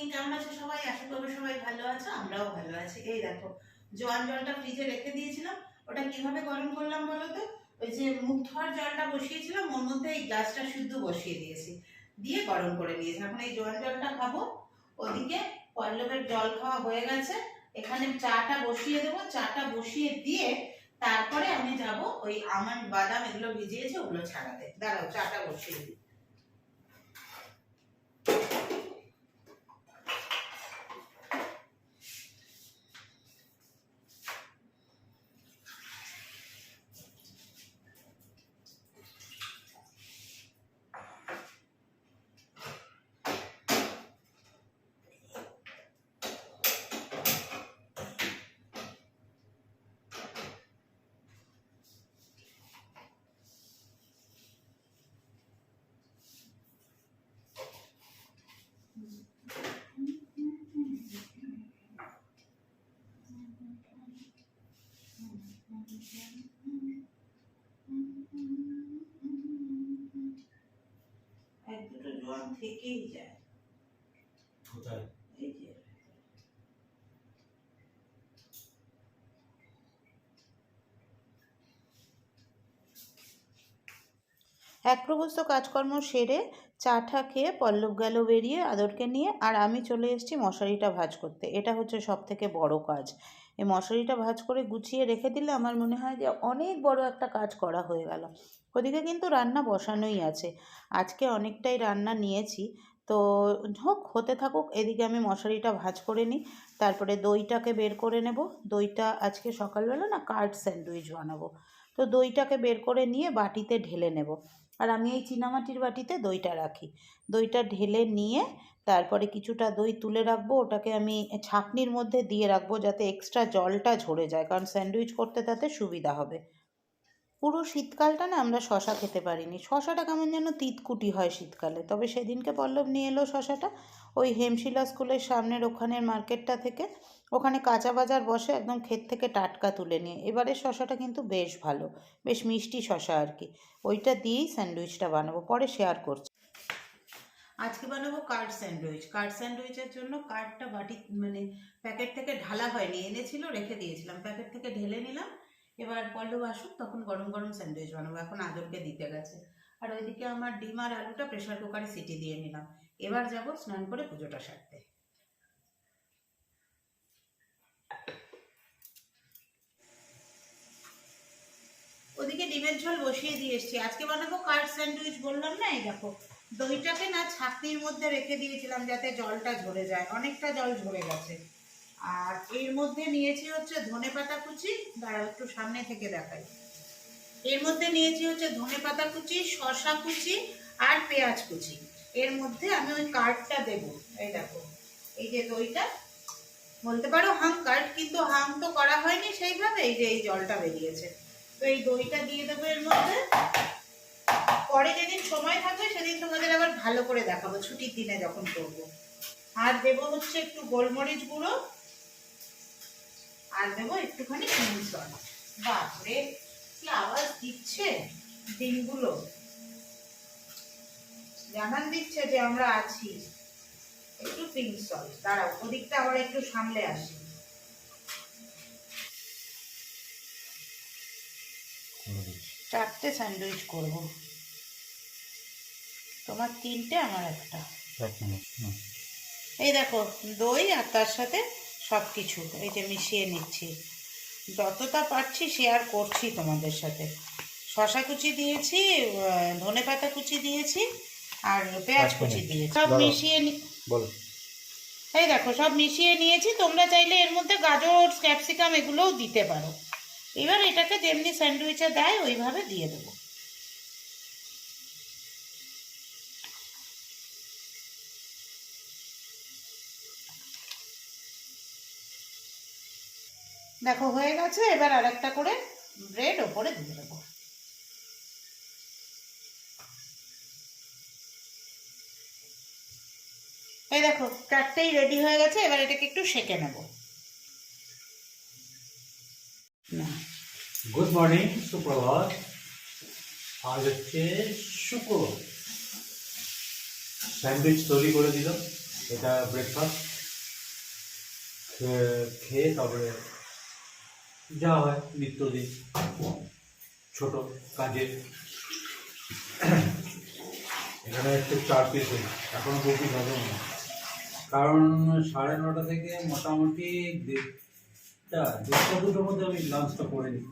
Morning কেমন আছো সবাই? আশা করব সবাই ভালো আছো, আমরাও ভালো আছি। এই দেখো জল জলটা ফ্রিজে রেখে দিয়েছিলাম। ওটা কীভাবে গরম করলাম বলো তো? ওই যে মুখ ধোয়ার জলটা বসিয়েছিলাম, ওর মধ্যে এই গ্লাসটা শুদ্ধ বসিয়ে দিয়েছি। দিয়ে গরম করে নিয়েছি। এখন এই জল জলটা খাব। ওদিকে পল্লবের জল খাওয়া হয়ে গেছে। এখানে চাটা বসিয়ে দেবো। চাটা বসিয়ে দিয়ে তারপরে আমি যাব ওই আমার বাদাম এগুলো ভিজিয়েছে, ওগুলো ছাড়াতে। দাঁড়াও, চাটা বসিয়ে দিই। এক দুটো জল থেকেই যায়। কোথায়? এই যে। এক প্রবস্ত কাজকর্ম সেরে চা ঠা খেয়ে পল্লব গেল বেরিয়ে আদরকে নিয়ে আর আমি চলে এসেছি মশারিটা ভাজ করতে। এটা হচ্ছে সব থেকে বড় কাজ। এই মশারিটা ভাজ করে গুছিয়ে রেখে দিলে আমার মনে হয় যে অনেক বড় একটা কাজ করা হয়ে গেল। ওদিকে কিন্তু রান্না বসানোই আছে। আজকে অনেকটাই রান্না নিয়েছি। তো হোক, হতে থাকুক, এদিকে আমি মশারিটা ভাজ করে নিই। তারপরে দইটাকে বের করে নেব। দইটা আজকে সকালবেলা না কার্ড স্যান্ডউইচ বানাবো। তো দইটাকে বের করে নিয়ে বাটিতে ঢেলে নেব। আর আমি এই চীনামাটির বাটিতে দইটা রাখি। দইটা ঢেলে নিয়ে তারপরে কিছুটা দই তুলে রাখব। ওটাকে আমি ছাঁকনির মধ্যে দিয়ে রাখব যাতে এক্সট্রা জলটা ঝরে যায়, কারণ স্যান্ডউইচ করতে তাতে সুবিধা হবে। পুরো শীতকালটা না আমরা শশা খেতে পারিনি। শশাটা কেমন যেন তিতকুটি হয় শীতকালে। তবে সেদিনকে পল্লব নিয়ে এলো শশাটা। ওই হেমশিলা স্কুলের সামনের ওখানের মার্কেটটা থেকে ওখানে কাঁচা বাজার বসে একদম ক্ষেত থেকে টাটকা তুলে নিয়ে। এবারের শশাটা কিন্তু বেশ ভালো, বেশ মিষ্টি শশা আর কি। ওইটা দিয়েই স্যান্ডউইচটা বানাবো, পরে শেয়ার করছি। আজকে বানাবো কার্ড স্যান্ডউইচ। কার্ড স্যান্ডউইচের জন্য কার্ডটা বাটি মানে প্যাকেট থেকে ঢালা হয়নি, এনেছিল, রেখে দিয়েছিলাম। প্যাকেট থেকে ঢেলে নিলাম, এবার পল্লব আসুক, তখন গরম গরম স্যান্ডউইচ বানাবো। এখন আদরকে দিতে গেছে। আর ওইদিকে আমার ডিম আর আলুটা প্রেশার কুকারে সিটি দিয়ে নিলাম। এবার যাব স্নান করে পুজোটা সারতে। ওদিকে ডিমের ঝোল বসিয়ে দিয়ে এসছি। আজকে বানাবো কার্ড স্যান্ডউইচ, বললাম না এই দেখো। দইটাকে না ছাকনির মধ্যে রেখে দিয়েছিলাম যাতে জলটা ঝরে যায়। অনেকটা জল ঝরে গেছে। আর এর মধ্যে নিয়েছি হচ্ছে ধনে পাতা কুচি। দাঁড়াও, একটু সামনে থেকে দেখাই। এর মধ্যে নিয়েছি হচ্ছে ধনে পাতা কুচি শশা কুচি আর পেঁয়াজ কুচি। এর মধ্যে আমি ওই কার্ডটা দেব। এই দেখো, এই যে দইটা। বলতে পারো হাম কার্ড, কিন্তু হাম তো করা হয়নি সেইভাবে, এই যে এই জলটা বেরিয়েছে। তো এই দইটা দিয়ে দেবো এর মধ্যে। পরে যেদিন সময় থাকবে, সেদিন তোমাদের আবার ভালো করে দেখাবো, ছুটির দিনে যখন করব। আর দেবো হচ্ছে একটু গোলমরিচ গুঁড়ো, আর দেবো একটুখানি সল্ট বাপরে, কি আওয়াজ দিচ্ছে ডিমগুলো জানান দিচ্ছে যে আমরা আছি। একটু পিঙ্ক সল্ট ওদিকটা আবার একটু সামলে আসি। চারটে স্যান্ডউইচ করব। তোমার তিনটে আমার একটা। এই দেখো দই আর তার সাথে সব কিছু এই যে মিশিয়ে নিচ্ছি। যতটা পারছি শেয়ার করছি তোমাদের সাথে। শশা কুচি দিয়েছি ধনে পাতা কুচি দিয়েছি আর পেঁয়াজ কুচি দিয়েছি। সব মিশিয়ে নি বলো। এই দেখো সব মিশিয়ে নিয়েছি তোমরা চাইলে এর মধ্যে গাজর ক্যাপসিকাম এগুলোও দিতে পারো। এবার এটাকে যেমনি স্যান্ডউইচে দেয়, ওইভাবে দিয়ে দেবো। দেখো, হয়ে গেছে। এবার আরেকটা করে ব্রেড ওপরে দিয়ে দেবো। এই দেখো চারটেই রেডি হয়ে গেছে। এবার এটাকে একটু সেকে নেব। গুড মর্নিং সুপ্রভাত আজ হচ্ছে শুক্রবার। স্যান্ডউইচ তৈরি করে দিল এটা ব্রেকফাস্ট খেয়ে তারপরে যা হয় নিত্যদিন। ছোট কাজে এখানে একটু চার পিস এখনও পিস হবে না। কারণ সাড়ে নটা থেকে মোটামুটি দেড়টা দেড়টা দুটোর মধ্যে আমি লাঞ্চটা করে নিই।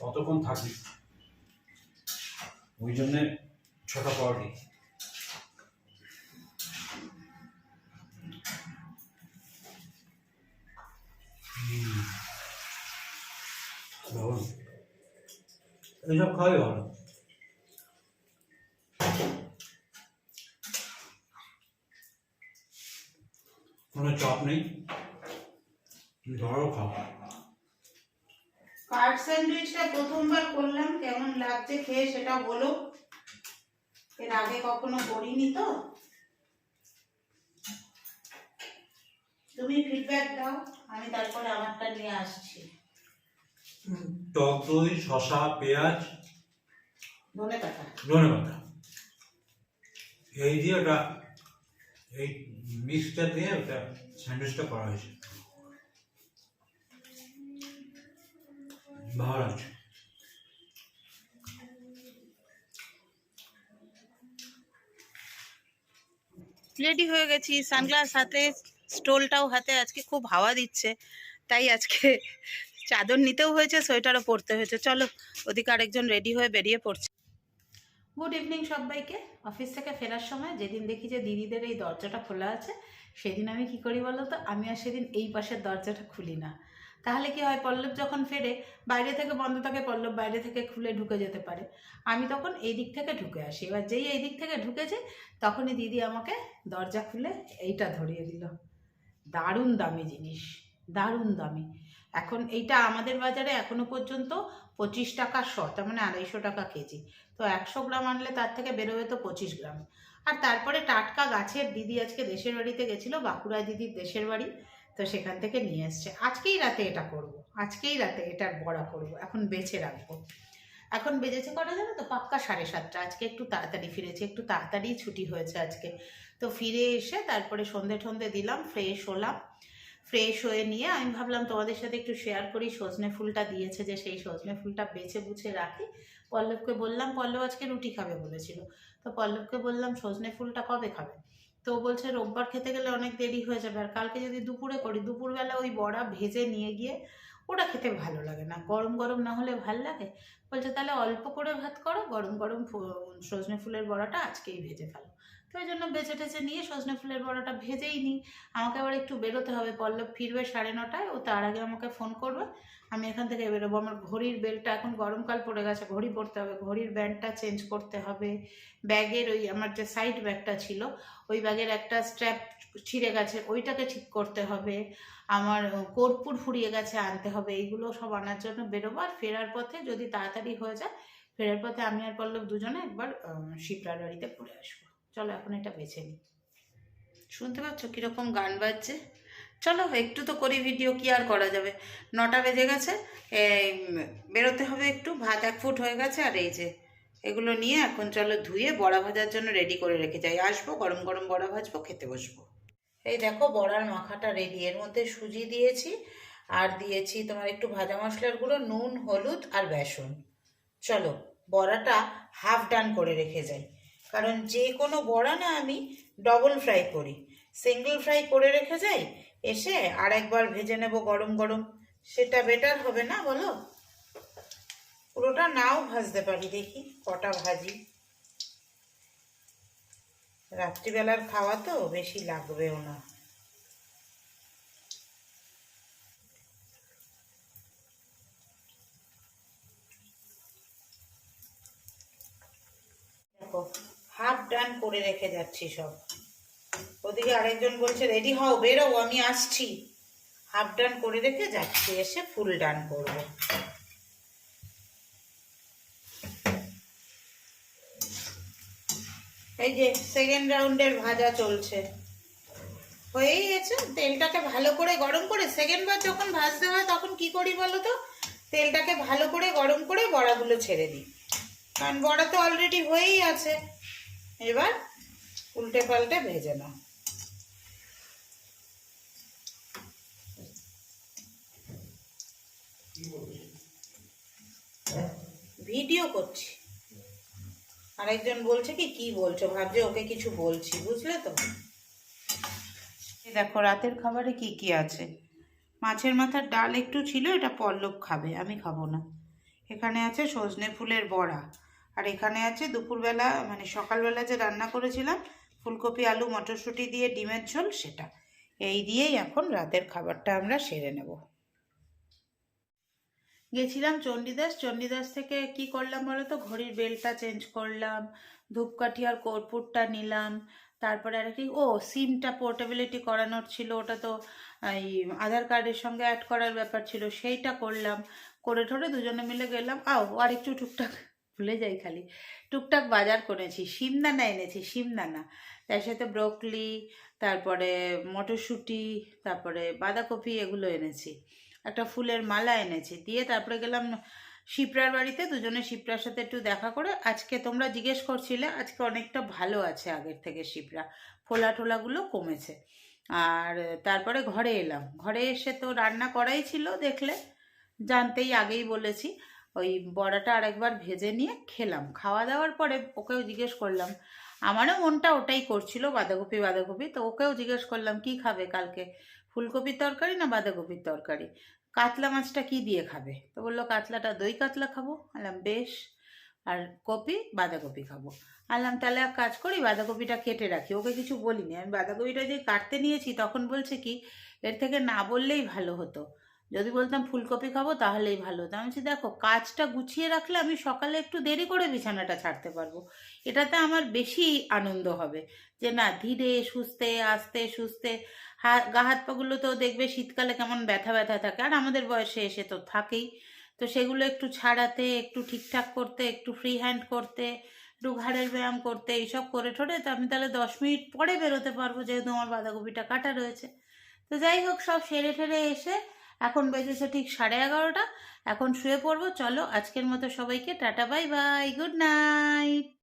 ততক্ষণ থাকি ওই জন্যে ছোটো পাওয়াটি দারুণ এইসব খাওয়াই ভালো। কোনো চাপ নেই। ধরো খাও। কাঠ স্যান্ডউইচটা প্রথমবার করলাম কেমন লাগছে খেয়ে সেটা বলো। এর আগে কখনো করিনি তো। তুমি ফিডব্যাক দাও আমি তারপরে আমারটা নিয়ে আসছি। টক দই শশা পেঁয়াজ ধনে পাতা। ধনে পাতা। এই দিয়ে ওটা এই মিক্সটা দিয়ে ওটা স্যান্ডউইচটা করা হয়েছে। লাগছে রেডি হয়ে গেছি সানগ্লাস হাতে স্টোলটাও হাতে আজকে খুব হাওয়া দিচ্ছে তাই আজকে চাদর নিতেও হয়েছে সোয়েটারও পরতে হয়েছে। চলো ওদিকে আরেকজন রেডি হয়ে বেরিয়ে পড়ছে। গুড ইভিনিং সবাইকে। অফিস থেকে ফেরার সময় যেদিন দেখি যে দিদিদের এই দরজাটা খোলা আছে সেদিন আমি কি করি বলো তো? আমি আর সেদিন এই পাশের দরজাটা খুলি না। তাহলে কি হয়, পল্লব যখন ফেরে, বাইরে থেকে বন্ধ থাকে, পল্লব বাইরে থেকে খুলে ঢুকে যেতে পারে। আমি তখন এই দিক থেকে ঢুকে আসি। এবার যেই এই দিক থেকে ঢুকেছে, তখনই দিদি আমাকে দরজা খুলে এইটা ধরিয়ে দিল। দারুণ দামি জিনিস, দারুণ দামি। এখন এইটা আমাদের বাজারে এখনও পর্যন্ত পঁচিশ টাকা শ, তার মানে আড়াইশো টাকা কেজি। তো একশো গ্রাম আনলে তার থেকে বেরোবে তো পঁচিশ গ্রাম। আর তারপরে টাটকা গাছের দিদি আজকে দেশের বাড়িতে গেছিল বাঁকুড়া দিদির দেশের বাড়ি। তো সেখান থেকে নিয়ে এসছে। আজকেই রাতে এটা করব, আজকেই রাতে এটার বড়া করব, এখন বেছে রাখব। এখন বেজেছে কটা জানো তো? পাক্কা সাড়ে সাতটা। আজকে একটু তাড়াতাড়ি ফিরেছি, একটু তাড়াতাড়ি ছুটি হয়েছে আজকে। তো ফিরে এসে তারপরে সন্ধে টন্ধে দিলাম ফ্রেশ হলাম। ফ্রেশ হয়ে নিয়ে আমি ভাবলাম তোমাদের সাথে একটু শেয়ার করি। সজনে ফুলটা দিয়েছে যে সেই সজনে ফুলটা বেছে বুছে রাখি। পল্লবকে বললাম, পল্লব আজকে রুটি খাবে বলেছিল। তো পল্লবকে বললাম, সজনে ফুলটা কবে খাবে? তো বলছে রোববার খেতে গেলে অনেক দেরি হয়ে যাবে। আর কালকে যদি দুপুরে করি, দুপুরবেলা ওই বড়া ভেজে নিয়ে গিয়ে ওটা খেতে ভালো লাগে না। গরম গরম না হলে ভালো লাগে? বলছে তাহলে অল্প করে ভাত করো, গরম গরম সজনে ফুলের বড়াটা আজকেই ভেজে ফেলো। তো ওই জন্য বেছে টেছে নিয়ে সজনে ফুলের বড়াটা ভেজেই নিই। আমাকে আবার একটু বেরোতে হবে, পল্লব ফিরবে সাড়ে নটায়, ও তার আগে আমাকে ফোন করবে। আমি এখান থেকে বেরোবো। আমার ঘড়ির বেলটা এখন গরমকাল পড়ে গেছে, ঘড়ি পরতে হবে। ঘড়ির ব্যান্ডটা চেঞ্জ করতে হবে। ব্যাগের ওই আমার যে সাইড ব্যাগটা ছিল, ওই ব্যাগের একটা স্ট্র্যাপ ছিঁড়ে গেছে, ওইটাকে ঠিক করতে হবে। আমার কর্পূর ফুরিয়ে গেছে, আনতে হবে। এইগুলো সব আনার জন্য বেরোবো। আর ফেরার পথে যদি তাড়াতাড়ি হয়ে যায়, ফেরার পথে আমি আর পল্লব দুজনে একবার শিপ্রার বাড়িতে ঘুরে আসব। চলো এখন এটা বেছে নিই শুনতে পাচ্ছ কীরকম গান বাজছে? চলো একটু তো করি ভিডিও কি আর করা যাবে? নটা বেজে গেছে এই, বেরোতে হবে একটু ভাত এক ফুট হয়ে গেছে আর এই যে এগুলো নিয়ে এখন চলো ধুয়ে বড়া ভাজার জন্য রেডি করে রেখে যাই। আসব গরম গরম বড়া ভাজবো খেতে বসবো। এই দেখো বড়ার মাখাটা রেডি এর মধ্যে সুজি দিয়েছি আর দিয়েছি তোমার একটু ভাজা মশলার গুঁড়ো নুন হলুদ আর বেসন। চলো বড়াটা হাফ ডান করে রেখে যাই। কারণ যে কোনো বড়া না আমি ডবল ফ্রাই করি। সিঙ্গেল ফ্রাই করে রেখে যাই, এসে আর একবার ভেজে নেব গরম গরম। সেটা বেটার হবে না বলো? পুরোটা নাও ভাজতে পারি, দেখি কটা ভাজি। রাত্রিবেলার খাওয়া তো বেশি লাগবেও না। দেখো হাফ ডান করে রেখে যাচ্ছি সব। ওদিকে আরেকজন বলছে, রেডি হও, বেরো, আমি আসছি। হাফ ডান করে রেখে যাচ্ছি, এসে ফুল ডান করব। এই যে সেকেন্ড রাউন্ডের ভাজা চলছে। হয়েই গেছে, তেলটাকে ভালো করে গরম করে সেকেন্ড বার যখন ভাজতে হয় তখন কি করি বলো তো? তেলটাকে ভালো করে গরম করে বড়াগুলো ছেড়ে দিই। কারণ বড়া তো অলরেডি হয়েই আছে। এবার উল্টে পাল্টে ভেজে নাও। ভিডিও করছি। আরেকজন বলছে কি কি বলছো? ভাবছে ওকে কিছু বলছি, বুঝলে তো? দেখো, রাতের খাবারে কি কি আছে? মাছের মাথার ডাল একটু ছিল, এটা পল্লব খাবে, আমি খাব না। এখানে আছে সজনে ফুলের বড়া। আর এখানে আছে দুপুরবেলা মানে সকালবেলা যে রান্না করেছিলাম, ফুলকপি, আলু, মটরশুঁটি দিয়ে ডিমের ঝোল, সেটা। এই দিয়েই এখন রাতের খাবারটা আমরা সেরে নেব। গেছিলাম চণ্ডীদাস। চণ্ডীদাস থেকে কি করলাম বলো তো? ঘড়ির বেলটা চেঞ্জ করলাম, ধূপকাঠি আর কর্পূরটা নিলাম, তারপরে আর কি, ও, সিমটা পোর্টেবিলিটি করানোর ছিল, ওটা তো, এই, আধার কার্ডের সঙ্গে অ্যাড করার ব্যাপার ছিল, সেইটা করলাম। করে ঠরে দুজনে মিলে গেলাম, আও আর একটু টুকটাক ভুলে যাই খালি। টুকটাক বাজার করেছি, শিমদানা এনেছি, শিমদানা। তার সাথে ব্রোকলি, তারপরে মটরশুঁটি, তারপরে বাঁধাকপি এগুলো এনেছি। একটা ফুলের মালা এনেছি। দিয়ে তারপরে গেলাম শিপ্রার বাড়িতে, দুজনে শিপ্রার সাথে একটু দেখা করে আজকে তোমরা জিজ্ঞেস করছিলে, আজকে অনেকটা ভালো আছে আগের থেকে শিপ্রা। ফোলা টোলাগুলো কমেছে। আর তারপরে ঘরে এলাম। ঘরে এসে তো রান্না করাই ছিল দেখলে, জানতেই আগেই বলেছি। ওই বড়াটা আরেকবার ভেজে নিয়ে খেলাম। খাওয়া দাওয়ার পরে ওকেও জিজ্ঞেস করলাম, আমারও মনটা ওটাই করছিল, বাঁধাকপি বাঁধাকপি। তো ওকেও জিজ্ঞেস করলাম, কি খাবে কালকে? ফুলকপির তরকারি না বাঁধাকপির তরকারি? কাতলা মাছটা কি দিয়ে খাবে? তো বলল, কাতলাটা দই কাতলা খাব। আলাম বেশ, আর কপি, বাঁধাকপি খাব। আলাম তাহলে এক কাজ করি, বাঁধাকপিটা কেটে রাখি, ওকে কিছু বলিনি। আমি বাঁধাকপিটা যে কাটতে নিয়েছি তখন বলছে কি, এর থেকে না বললেই ভালো হতো। যদি বলতাম ফুলকপি খাব তাহলেই ভালো হতো। আমি দেখো, কাজটা গুছিয়ে রাখলে আমি সকালে একটু দেরি করে বিছানাটা ছাড়তে পারব। এটাতে আমার বেশি আনন্দ হবে। যে না, ধীরে, সুস্থে, আস্তে, সুস্থে গা, হাত পাগুলো তো দেখবে শীতকালে কেমন ব্যথা ব্যথা থাকে। আর আমাদের বয়সে এসে তো থাকেই। তো সেগুলো একটু ছাড়াতে, একটু ঠিকঠাক করতে, একটু ফ্রি হ্যান্ড করতে, একটু ঘাড়ের ব্যায়াম করতে, এইসব করে ঠোরে তো আমি তাহলে দশ মিনিট পরে বেরোতে পারব যেহেতু আমার বাঁধাকপিটা কাটা রয়েছে। তো যাই হোক, সব সেরে ঠেরে এসে এখন বেজেছে ঠিক সাড়ে এগারোটা। এখন শুয়ে পড়ব। চলো আজকের মতো সবাইকে tata, bye bye, good night.